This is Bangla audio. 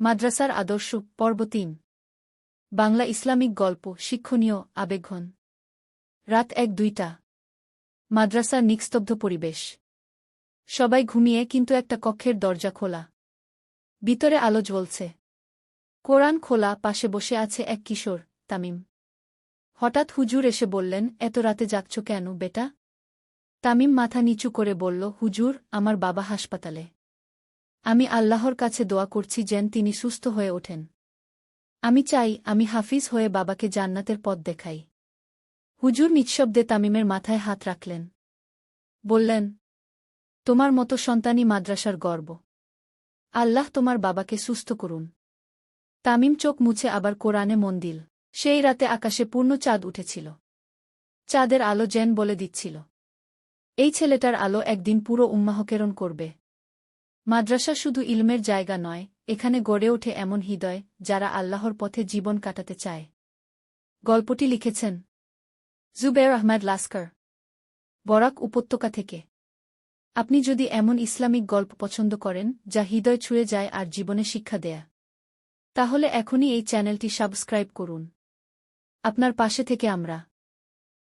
মাদ্রাসার আদর্শ পর্ব তিন। বাংলা ইসলামিক গল্প, শিক্ষণীয় আবেগঘন। রাত এক দুইটা। মাদ্রাসার নিস্তব্ধ পরিবেশ। সবাই ঘুমিয়ে কিন্তু একটা কক্ষের দরজা খোলা। ভিতরে আলো জ্বলছে। কোরআন খোলা, পাশে বসে আছে এক কিশোর, তামিম। হঠাৎ হুজুর এসে বললেন, এত রাতে যাচ্ছ কেন বেটা? তামিম মাথা নিচু করে বলল, হুজুর, আমার বাবা হাসপাতালে। আমি আল্লাহর কাছে দোয়া করছি যেন তিনি সুস্থ হয়ে ওঠেন। আমি চাই আমি হাফিজ হয়ে বাবাকে জান্নাতের পথ দেখাই। হুজুর নিঃশব্দে তামিমের মাথায় হাত রাখলেন। বললেন, তোমার মতো সন্তানই মাদ্রাসার গর্ব। আল্লাহ তোমার বাবাকে সুস্থ করুন তামিম চোখ মুছে আবার কোরআনে মন দিল। সেই রাতে আকাশে পূর্ণ চাঁদ উঠেছিল। চাঁদের আলো জেন বলে দিচ্ছিল। এই ছেলেটার আলো একদিন পুরো উম্মাহকেরণ করবে। মাদ্রাসা শুধু ইলমের জায়গা নয়, এখানে গড়ে ওঠে এমন হৃদয়, যারা আল্লাহর পথে জীবন কাটাতে চায়। গল্পটি লিখেছেন জুবের আহমেদ লাস্কার। বরাক উপত্যকা থেকে। আপনি যদি এমন ইসলামিক গল্প পছন্দ করেন, যা হৃদয় ছুঁয়ে যায় আর জীবনে শিক্ষা দেয়া। তাহলে এখনই এই চ্যানেলটি সাবস্ক্রাইব করুন। আপনার পাশে থেকে আমরা।